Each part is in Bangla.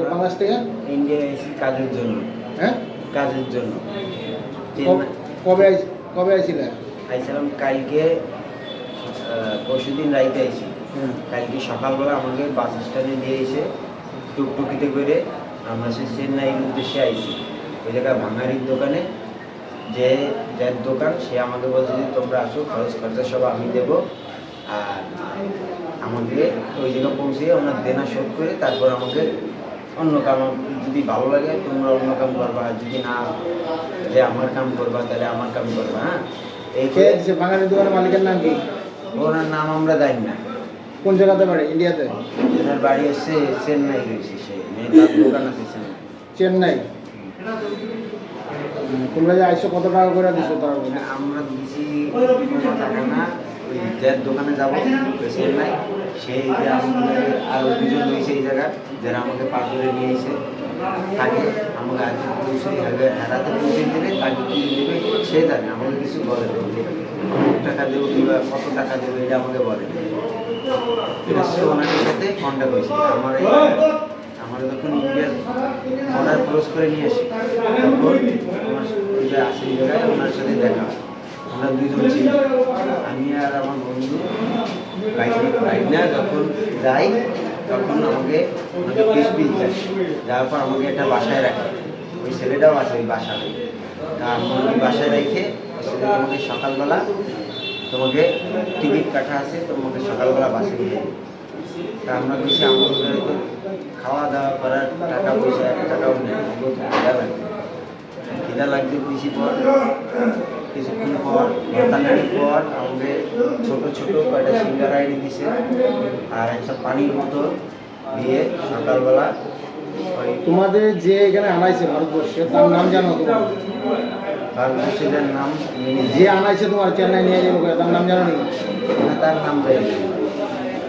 বাংলাদেশ থেকে? ইন্ডিয়া এসেছি কাজের জন্য। হ্যাঁ? কাজের জন্য। কবে কবে আইছিলে? আইছিলাম কালকে পরশু দিন রাইতে আইছি। কালকে সকালবেলা আমাকে বাস স্ট্যান্ডে নিয়ে এসে টুকটুকিতে করে আমরা সে চেন্নাইয়ের উদ্দেশ্যে আইছি। ওই জায়গায় ভাঙারির দোকানে। যে যার দোকান সে আমাকে বলছে যে তোমরা আসো খরচ খরচা সব আমি দেবো। আর আমাকে ওই জায়গায় পৌঁছে ওনার দেনা শোধ করে তারপর আমাকে অন্য কাম যদি ভালো লাগে তোমরা অন্য কাম করবা। আর যদি না যে আমার কাম করবা তাহলে আমার কাম করবা হ্যাঁ? এই দিছে? বাঙালি দোকানের মালিকের নাম কি? ওনার নাম আমরা জানি না। কোন জায়গাতে বাড়ি? ইন্ডিয়াতে? ওনার বাড়ি হচ্ছে চেন্নাই রয়েছে সে দোকান আছে চেন্নাই। চেন্নাই? তোমরা যে আইসো কত টাকা করে দিছো তার? আমরা দিছি কোনো টাকা না ওই যার দোকানে যাব চেন্নাই। সেই যে আরও দুজন রয়েছে এই জায়গা যারা আমাকে পার করে নিয়ে এসে তাকে আমাকে আজকে পৌঁছে আগে রাতে পৌঁছে দেবে তাকে কি দেবে সে জানে, আমাকে কিছু বলে কত টাকা দেবো কিংবা কত টাকা দেবো এটা আমাকে বলে। এটা সে ওনাদের সাথে কন্ট্যাক্ট হয়েছে আমার এই আমার যখন ইন্ডিয়ার অর্ডার ক্লোজ করে নিয়ে আসি তখন আমার ওই যে আসি জায়গায়, ওনার সাথে দেখা। আমরা দুজন ছিলাম আমি আর আমার বন্ধু বাইক না, যখন যাই তখন আমাকে পিস পিস যায় যাওয়ার পর আমাকে একটা বাসায় রাখে। ওই ছেলেটাও আছে ওই বাসায় তা আমাকে ওই বাসায় রেখে ছেলে তোমাকে সকালবেলা তোমাকে টিকিট কাটা আছে, তোমাকে সকালবেলা বাসে নিয়ে তা আমরা কিছু আমাদের খাওয়া দাওয়া করার টাকা পয়সা টাকাও নেই। খিদা লাগবে। খিদা লাগবে বেশি পর কিছুক্ষণ পর ভাতানাড়ি পর আমাদের ছোট ছোট কয়টা সিঙ্গার আইডি দিছে আর একটা পানির বোতল দিয়ে সকালবেলা তোমাদের যে এখানে আনাইছে ভারতবর্ষে তার নাম জানো তোমার বাংলাদেশের নাম যে আনাইছে তোমার চেন্নাই নিয়ে যাব তার নাম জানো নাকি তার নাম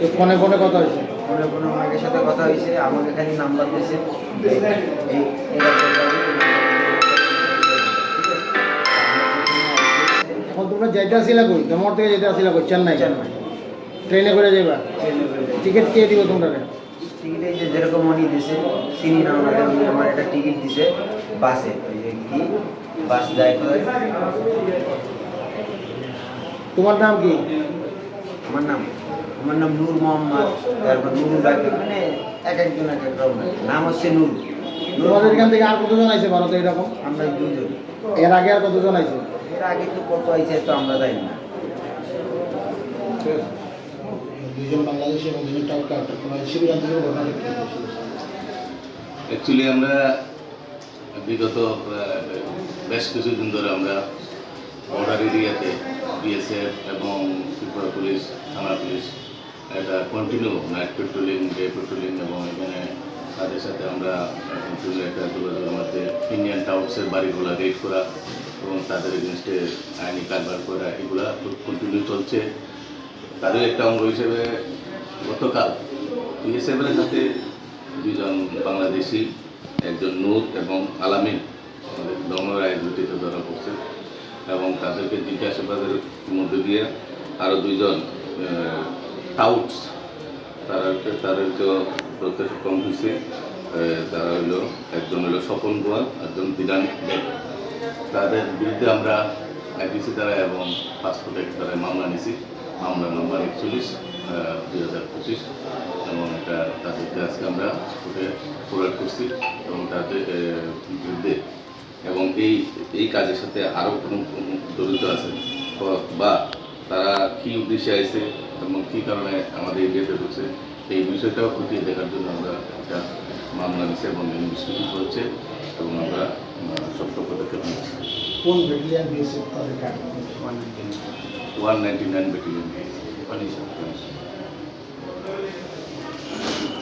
এই ফোনে ফোনে কথা হয়েছে? ফোনে ফোনে অনেকের সাথে কথা হয়েছে আমাকে খালি নাম্বার দিয়েছে। এই তোমরা যাইতে আসিলা কই? তোমার থেকে যেতে আসিলা কই? চেন্নাই। চেন্নাই। ট্রেনে করে যাইবা। টিকিট কে দিবে তোমরা? টিকিটে যে যেরকম মনি দিছে চিনি না আমাদের আমার একটা টিকিট দিছে বাসে। ওই যে কি? বাস যায় কোথায় তোমার নাম কি? আমার নাম আমার নাম নূর মোহাম্মদ তারপর নুরুল ডাকে মানে এক একজন এক এক রকম নাম হচ্ছে নূর। তোমাদের এখান থেকে আর কতজন আইছে ভারতে এরকম? আমরা দুজন। এর আগে আর কতজন আইছে? এর আগে তো কত আইছে তো আমরা জানি না। দুজন বাংলাদেশি এবং দুজন ঘটনা অ্যাকচুয়ালি আমরা বিগত বেশ কিছুদিন ধরে আমরা বর্ডার এরিয়াতে বিএসএফ এবং ত্রিপুরা পুলিশ থানা পুলিশ একটা continue night patrolling day patrolling এবং এখানে তাদের সাথে আমরা কন্টিনিউ একটা টাউন্সের বাড়িগুলো রেড করা এবং তাদের এগেনস্টে আইনি কারবার করা, এগুলা কন্টিনিউ চলছে। তাদের একটা অঙ্গ হিসেবে গতকাল বিএসএফের সাথে দুজন বাংলাদেশি, একজন নূর এবং আলামিন আমাদের দমন রাজনীতিতে ধরা পড়ছে এবং তাদেরকে জিজ্ঞাসাবাদের মধ্যে দিয়ে আরও দুইজন টাউটস তাদেরকে তাদেরকেও ধরতে সক্ষম হয়েছে। তারা হইল, একজন হলো স্বপন গোয়াল, একজন বিধান তাদের বিরুদ্ধে আমরা আইপিসি দ্বারা এবং পাসপোর্ট দ্বারা মামলা নিছি মামলা নম্বর একচল্লিশ দুই হাজার পঁচিশ। এবং এটা তাদেরকে আজকে আমরা কোর্টে ফরওয়ার্ড করছি এবং তাদের বিরুদ্ধে। এবং এই এই কাজের সাথে আরও কোনো জড়িত আছে? বা তারা কি উদ্দেশ্যে আসছে এবং কী কারণে আমাদের ইন্ডিয়াতে ঢুকছে এই বিষয়টাও খতিয়ে দেখার জন্য আমরা একটা মামলা নিচ্ছি এবং ইনভেস্টিগেশন করছে এবং আমরা শক্ত পদক্ষেপ নিচ্ছি কোন ব্যাটালিয়ান দিয়েছে one ninety nine. Battalion nine